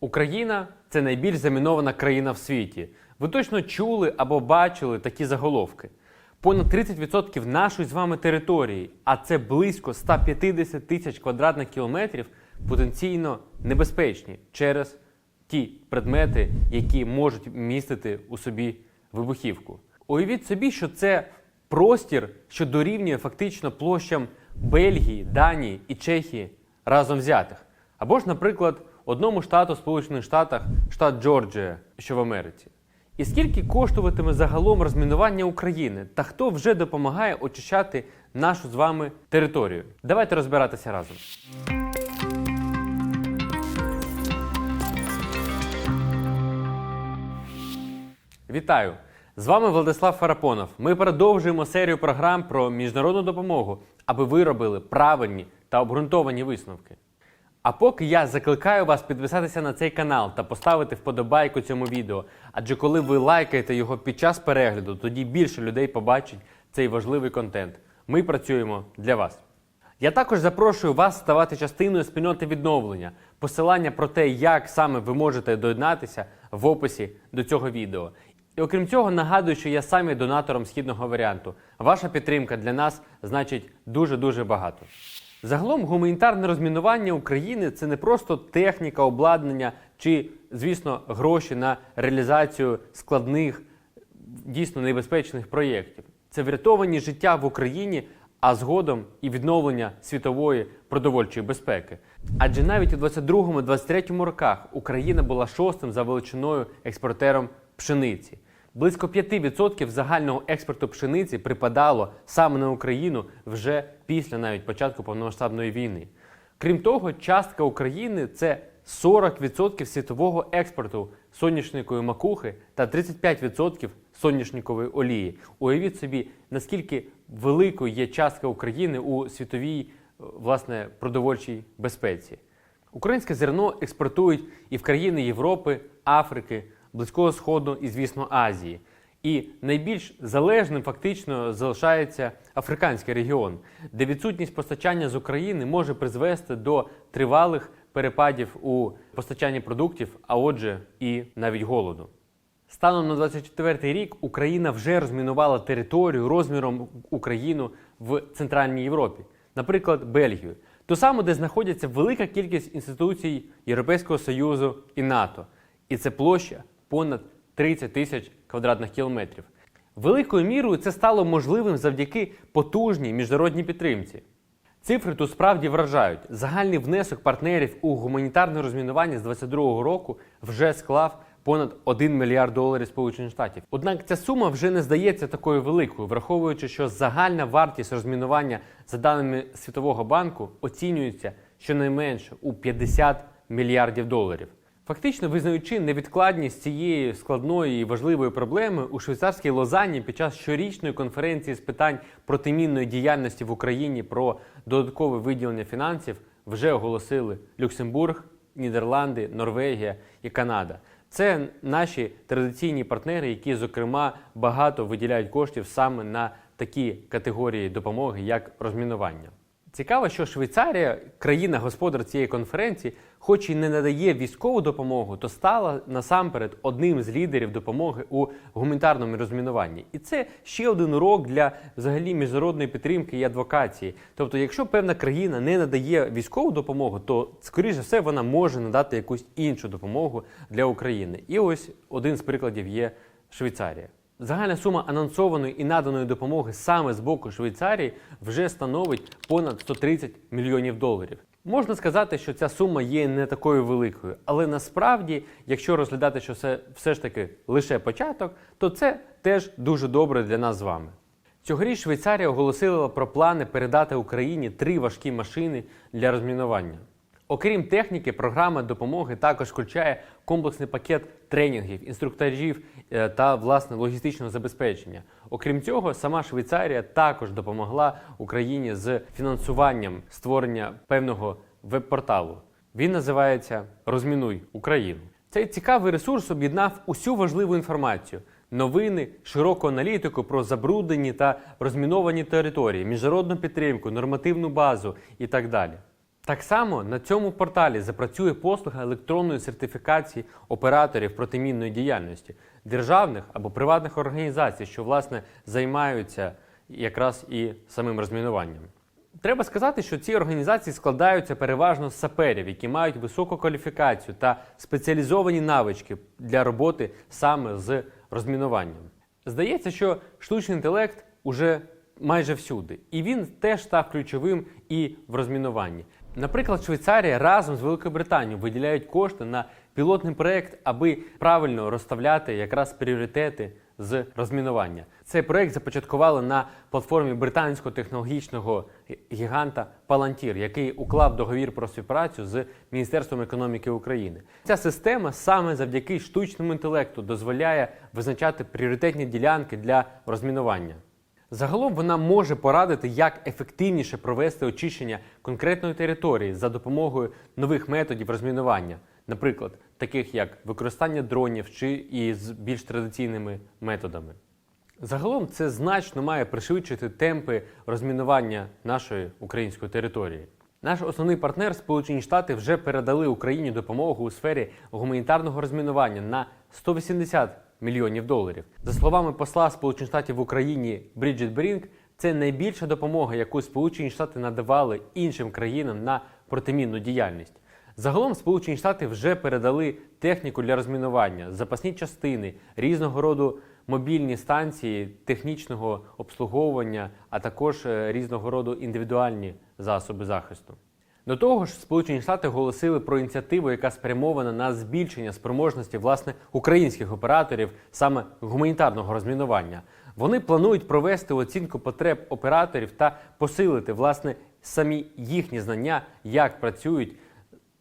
Україна це найбільш замінована країна в світі. Ви точно чули або бачили такі заголовки. Понад 30% нашої з вами території, а це близько 150 тисяч квадратних кілометрів, потенційно небезпечні через ті предмети, які можуть містити у собі вибухівку. Уявіть собі, що це простір, що дорівнює фактично площам Бельгії, Данії і Чехії разом взятих. Або ж, наприклад, одному штату Сполучених Штатах, штат Джорджія, що в Америці. І скільки коштуватиме загалом розмінування України та хто вже допомагає очищати нашу з вами територію? Давайте розбиратися разом. Вітаю! З вами Владислав Фарапонов. Ми продовжуємо серію програм про міжнародну допомогу, аби ви робили правильні та обґрунтовані висновки. А поки я закликаю вас підписатися на цей канал та поставити вподобайку цьому відео, адже коли ви лайкаєте його під час перегляду, тоді більше людей побачить цей важливий контент. Ми працюємо для вас. Я також запрошую вас ставати частиною спільноти відновлення. Посилання про те, як саме ви можете доєднатися в описі до цього відео. І окрім цього, нагадую, що я сам є донатором східного варіанту. Ваша підтримка для нас значить дуже-дуже багато. Загалом гуманітарне розмінування України це не просто техніка, обладнання чи, звісно, гроші на реалізацію складних, дійсно небезпечних проєктів. Це врятовані життя в Україні, а згодом і відновлення світової продовольчої безпеки. Адже навіть у 22-23 роках Україна була шостим за величиною експортером пшениці. Близько 5% загального експорту пшениці припадало саме на Україну вже після навіть початку повномасштабної війни. Крім того, частка України це 40% світового експорту соняшникової макухи та 35% соняшникової олії. Уявіть собі, наскільки великою є частка України у світовій е, власне продовольчій безпеці. Українське зерно експортують і в країни Європи, Африки, Близького Сходу і, звісно, Азії. І найбільш залежним фактично залишається африканський регіон, де відсутність постачання з України може призвести до тривалих перепадів у постачанні продуктів, а отже, і навіть голоду. Станом на 24 рік Україна вже розмінувала територію розміром Україну в Центральній Європі, наприклад, Бельгію, ту саму, де знаходиться велика кількість інституцій Європейського Союзу і НАТО. І це площа понад 30 тисяч квадратних кілометрів. Великою мірою це стало можливим завдяки потужній міжнародній підтримці. Цифри тут справді вражають. Загальний внесок партнерів у гуманітарне розмінування з 2022 року вже склав понад 1 мільярд доларів Сполучених Штатів. Однак ця сума вже не здається такою великою, враховуючи, що загальна вартість розмінування за даними Світового банку оцінюється щонайменше у 50 мільярдів доларів. Фактично визнаючи невідкладність цієї складної і важливої проблеми у швейцарській Лозанні під час щорічної конференції з питань протимінної діяльності в Україні про додаткове виділення фінансів вже оголосили Люксембург, Нідерланди, Норвегія і Канада. Це наші традиційні партнери, які, зокрема, багато виділяють коштів саме на такі категорії допомоги, як розмінування. Цікаво, що Швейцарія, країна-господар цієї конференції, хоч і не надає військову допомогу, то стала насамперед одним з лідерів допомоги у гуманітарному розмінуванні. І це ще один урок для взагалі міжнародної підтримки і адвокації. Тобто, якщо певна країна не надає військову допомогу, то скоріш за все вона може надати якусь іншу допомогу для України. І ось один з прикладів є Швейцарія. Загальна сума анонсованої і наданої допомоги саме з боку Швейцарії вже становить понад 130 мільйонів доларів. Можна сказати, що ця сума є не такою великою, але насправді, якщо розглядати, що це все ж таки лише початок, то це теж дуже добре для нас з вами. Цьогоріч Швейцарія оголосила про плани передати Україні три важкі машини для розмінування. Окрім техніки, програма допомоги також включає комплексний пакет тренінгів, інструктажів е, та власне логістичного забезпечення. Окрім цього, сама Швейцарія також допомогла Україні з фінансуванням створення певного веб-порталу. Він називається Розмінуй Україну. Цей цікавий ресурс об'єднав усю важливу інформацію. Новини, широку аналітику про забруднені та розміновані території, міжнародну підтримку, нормативну базу і так далі. Так само на цьому порталі запрацює послуга електронної сертифікації операторів протимінної діяльності державних або приватних організацій, що власне займаються якраз і самим розмінуванням. Треба сказати, що ці організації складаються переважно з саперів, які мають високу кваліфікацію та спеціалізовані навички для роботи саме з розмінуванням. Здається, що штучний інтелект уже майже всюди, і він теж став ключовим і в розмінуванні. Наприклад, Швейцарія разом з Великою Британією виділяють кошти на пілотний проект, аби правильно розставляти якраз пріоритети з розмінування. Цей проект започаткували на платформі британського технологічного гіганта Palantir, який уклав договір про співпрацю з Міністерством економіки України. Ця система саме завдяки штучному інтелекту дозволяє визначати пріоритетні ділянки для розмінування. Загалом вона може порадити, як ефективніше провести очищення конкретної території за допомогою нових методів розмінування, наприклад, таких як використання дронів чи із більш традиційними методами. Загалом це значно має пришвидшити темпи розмінування нашої української території. Наш основний партнер Сполучені Штати вже передали Україні допомогу у сфері гуманітарного розмінування на 180 мільйонів доларів. За словами посла Сполучених Штатів в Україні Бріджит Брінк, це найбільша допомога, яку Сполучені Штати надавали іншим країнам на протимінну діяльність. Загалом Сполучені Штати вже передали техніку для розмінування, запасні частини, різного роду мобільні станції технічного обслуговування, а також е, різного роду індивідуальні засоби захисту. До того ж, Сполучені Штати оголосили про ініціативу, яка спрямована на збільшення спроможності власне українських операторів саме гуманітарного розмінування. Вони планують провести оцінку потреб операторів та посилити власне самі їхні знання, як працюють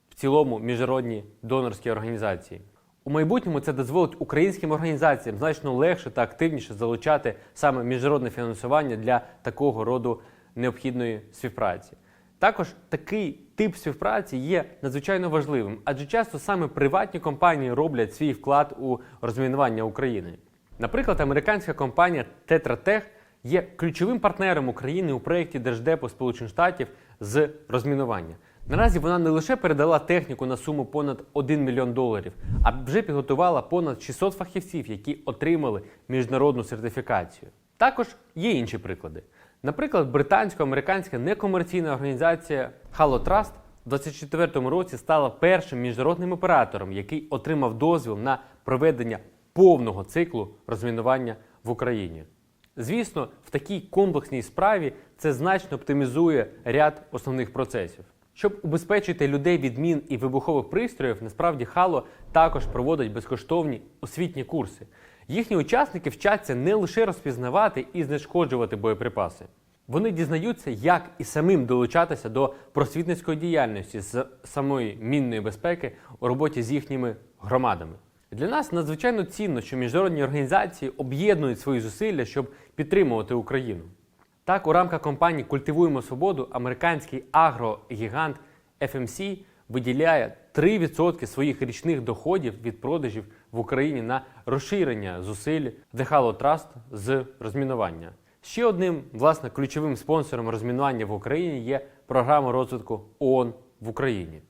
в цілому міжнародні донорські організації. У майбутньому це дозволить українським організаціям значно легше та активніше залучати саме міжнародне фінансування для такого роду необхідної співпраці. Також такий тип співпраці є надзвичайно важливим, адже часто саме приватні компанії роблять свій вклад у розмінування України. Наприклад, американська компанія Tetra Tech є ключовим партнером України у проєкті Держдепу Сполучених Штатів з розмінування. Наразі вона не лише передала техніку на суму понад 1 мільйон доларів, а вже підготувала понад 600 фахівців, які отримали міжнародну сертифікацію. Також є інші приклади. Наприклад, британсько-американська некомерційна організація Halo Trust у 2024 році стала першим міжнародним оператором, який отримав дозвіл на проведення повного циклу розмінування в Україні. Звісно, в такій комплексній справі це значно оптимізує ряд основних процесів. Щоб убезпечити людей від мін і вибухових пристроїв, насправді Хало також проводить безкоштовні освітні курси. Їхні учасники вчаться не лише розпізнавати і знешкоджувати боєприпаси. Вони дізнаються, як і самим долучатися до просвітницької діяльності з самої мінної безпеки у роботі з їхніми громадами. Для нас надзвичайно цінно, що міжнародні організації об'єднують свої зусилля, щоб підтримувати Україну. Так, у рамках компанії Культивуємо свободу американський агрогігант FMC виділяє 3% своїх річних доходів від продажів в Україні на розширення зусиль Halo Trust з розмінування. Ще одним власне ключовим спонсором розмінування в Україні є програма розвитку ООН в Україні.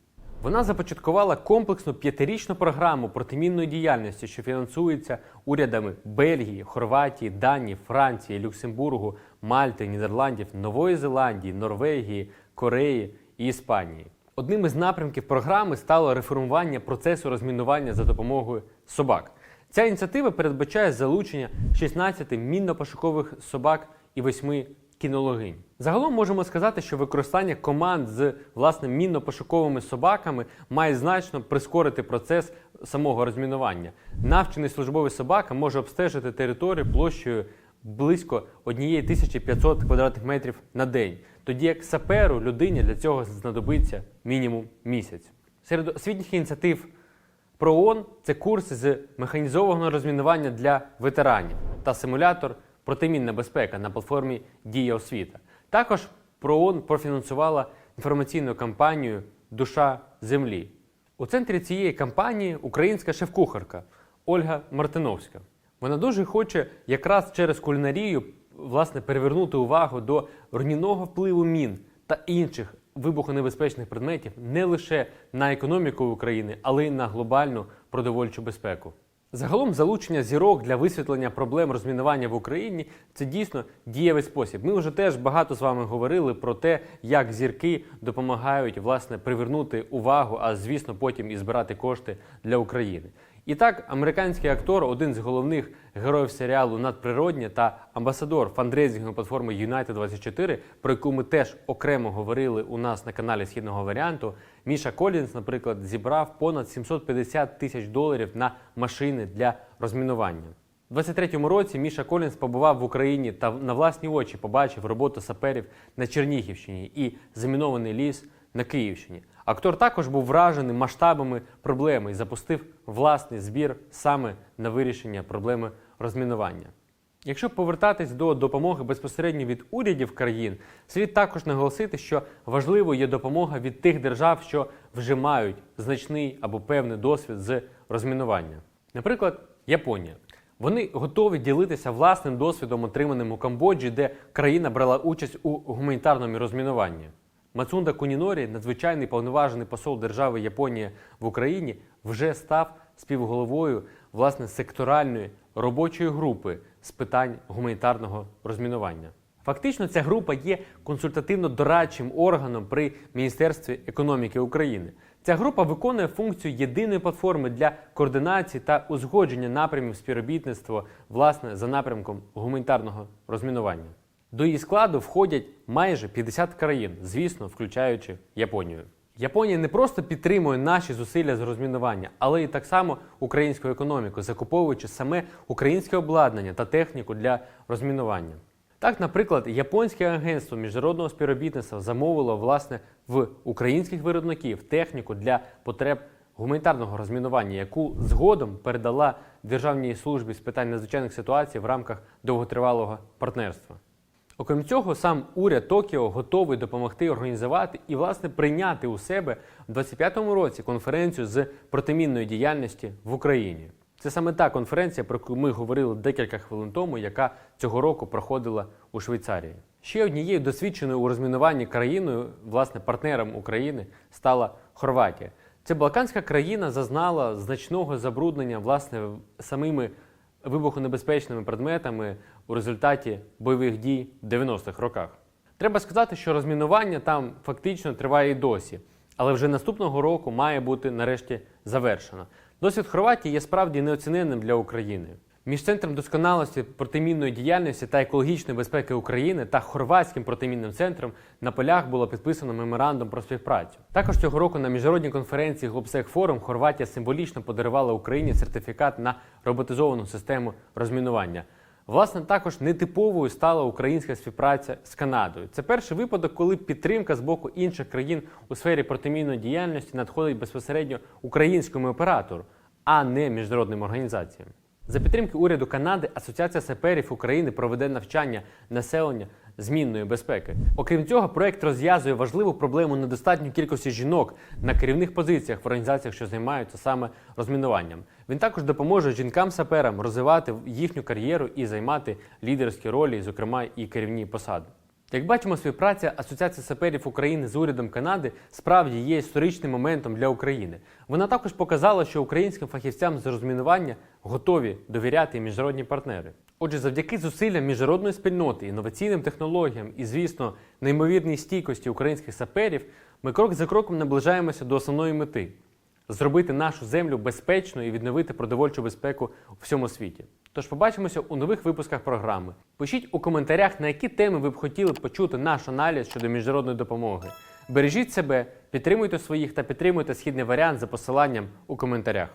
Вона започаткувала комплексну п'ятирічну програму протимінної діяльності, що фінансується урядами Бельгії, Хорватії, Данії, Франції, Люксембургу, Мальти, Нідерландів, Нової Зеландії, Норвегії, Кореї і Іспанії. Одним із напрямків програми стало реформування процесу розмінування за допомогою собак. Ця ініціатива передбачає залучення 16 мінно-пошукових собак і 8 кінологинь. Загалом можемо сказати, що використання команд з власне мінно-пошуковими собаками має значно прискорити процес самого розмінування. Навчений службовий собака може обстежити територію площею близько 1500 квадратних метрів на день, тоді як саперу людині для цього знадобиться мінімум місяць. Серед освітніх ініціатив про ООН це курси з механізованого розмінування для ветеранів та симулятор протимінна безпека на платформі Дія освіта. Також ПРООН профінансувала інформаційну кампанію Душа землі. У центрі цієї кампанії українська шеф-кухарка Ольга Мартиновська. Вона дуже хоче якраз через кулінарію власне перевернути увагу до руйнівного впливу мін та інших вибухонебезпечних предметів не лише на економіку України, але й на глобальну продовольчу безпеку. Загалом залучення зірок для висвітлення проблем розмінування в Україні це дійсно дієвий спосіб. Ми вже теж багато з вами говорили про те, як зірки допомагають власне привернути увагу, а звісно, потім і збирати кошти для України. І так, американський актор, один з головних героїв серіалу Надприроднє та амбасадор фандрейзингової платформи United 24 про яку ми теж окремо говорили у нас на каналі Східного варіанту. Міша Колінс, наприклад, зібрав понад 750 тисяч доларів на машини для розмінування. У 23-му році Міша Колінс побував в Україні та на власні очі побачив роботу саперів на Чернігівщині і замінований ліс на Київщині. Актор також був вражений масштабами проблеми і запустив власний збір саме на вирішення проблеми розмінування. Якщо повертатись до допомоги безпосередньо від урядів країн, слід також наголосити, що важливою є допомога від тих держав, що вже мають значний або певний досвід з розмінування. Наприклад, Японія. Вони готові ділитися власним досвідом, отриманим у Камбоджі, де країна брала участь у гуманітарному розмінуванні. Мацунда Кунінорі, надзвичайний повноважений посол держави Японія в Україні, вже став співголовою власне секторальної робочої групи з питань гуманітарного розмінування. Фактично, ця група є консультативно-дорадчим органом при Міністерстві економіки України. Ця група виконує функцію єдиної платформи для координації та узгодження напрямів співробітництва власне за напрямком гуманітарного розмінування. До її складу входять майже 50 країн, звісно, включаючи Японію. Японія не просто підтримує наші зусилля з розмінування, але і так само українську економіку, закуповуючи саме українське обладнання та техніку для розмінування. Так, наприклад, японське агентство міжнародного співробітництва замовило власне в українських виробників техніку для потреб гуманітарного розмінування, яку згодом передала Державній службі з питань надзвичайних ситуацій в рамках довготривалого партнерства. Окрім цього, сам уряд Токіо готовий допомогти організувати і, власне, прийняти у себе в 25-му році конференцію з протимінної діяльності в Україні. Це саме та конференція, про яку ми говорили декілька хвилин тому, яка цього року проходила у Швейцарії. Ще однією досвідченою у розмінуванні країною, власне, партнером України, стала Хорватія. Ця балканська країна зазнала значного забруднення власне самими вибухонебезпечними предметами у результаті бойових дій в 90-х роках. Треба сказати, що розмінування там фактично триває і досі, але вже наступного року має бути нарешті завершено. Досвід Хорватії є справді неоціненним для України. Між центром досконалості протимінної діяльності та екологічної безпеки України та хорватським протимінним центром на полях було підписано меморандум про співпрацю. Також цього року на міжнародній конференції Глобсек Форум Хорватія символічно подарувала Україні сертифікат на роботизовану систему розмінування. Власне, також нетиповою стала українська співпраця з Канадою. Це перший випадок, коли підтримка з боку інших країн у сфері протимінної діяльності надходить безпосередньо українському оператору, а не міжнародним організаціям. За підтримки уряду Канади Асоціація саперів України проведе навчання населення змінної безпеки. Окрім цього, проект розв'язує важливу проблему недостатньої кількості жінок на керівних позиціях в організаціях, що займаються саме розмінуванням. Він також допоможе жінкам-саперам розвивати їхню кар'єру і займати лідерські ролі, зокрема і керівні посади. Як бачимо, співпраця Асоціації саперів України з урядом Канади справді є історичним моментом для України. Вона також показала, що українським фахівцям з розмінування готові довіряти міжнародні партнери. Отже, завдяки зусиллям міжнародної спільноти, інноваційним технологіям і, звісно, неймовірній стійкості українських саперів, ми крок за кроком наближаємося до основної мети зробити нашу землю безпечною і відновити продовольчу безпеку у всьому світі. Тож побачимося у нових випусках програми. Пишіть у коментарях, на які теми ви б хотіли почути наш аналіз щодо міжнародної допомоги. Бережіть себе, підтримуйте своїх та підтримуйте східний варіант за посиланням у коментарях.